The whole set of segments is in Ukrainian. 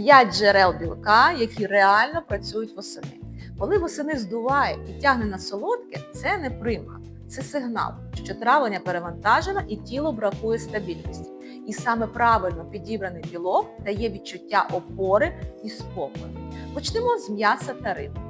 5 джерел білка, які реально працюють восени. Коли восени здуває і тягне на солодке, це не примха, це сигнал, що травлення перевантажено і тіло бракує стабільності. І саме правильно підібраний білок дає відчуття опори і спокою. Почнемо з м'яса та риби.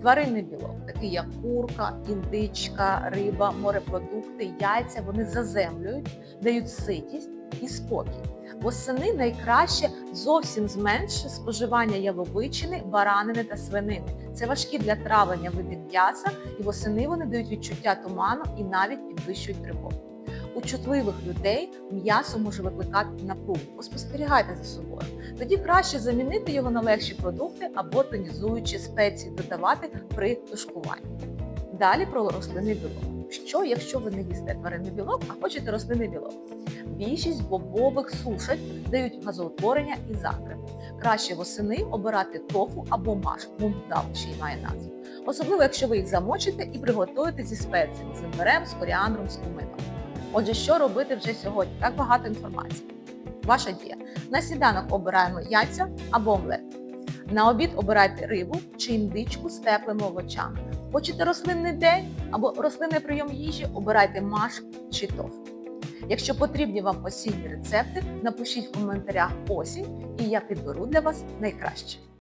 Тваринний білок, такий як курка, індичка, риба, морепродукти, яйця, вони заземлюють, дають ситість і спокій. Восени найкраще зовсім зменшити споживання яловичини, баранини та свинини. Це важкі для травлення види м'яса, і восени вони дають відчуття туману і навіть підвищують тривогу. У чутливих людей м'ясо може викликати напругу. Поспостерігайте за собою. Тоді краще замінити його на легші продукти або тонізуючі спеції додавати при тушкуванні. Далі про рослинний білок. Що, якщо ви не їсте тваринний білок, а хочете рослинний білок? Більшість бобових сушать, дають газоутворення і закреп. Краще восени обирати тофу або маш, мумдал, ще й має назву. Особливо, якщо ви їх замочите і приготуєте зі спеціями, з імбирем, з коріандром, з кумином. Отже, що робити вже сьогодні? Так багато інформації. Ваша дія. На сніданок обираємо яйця або омлет. На обід обирайте рибу чи індичку з теплими овочами. Хочете рослинний день або рослинний прийом їжі, обирайте маш чи тофу. Якщо потрібні вам осінні рецепти, напишіть в коментарях осінь, і я підберу для вас найкраще.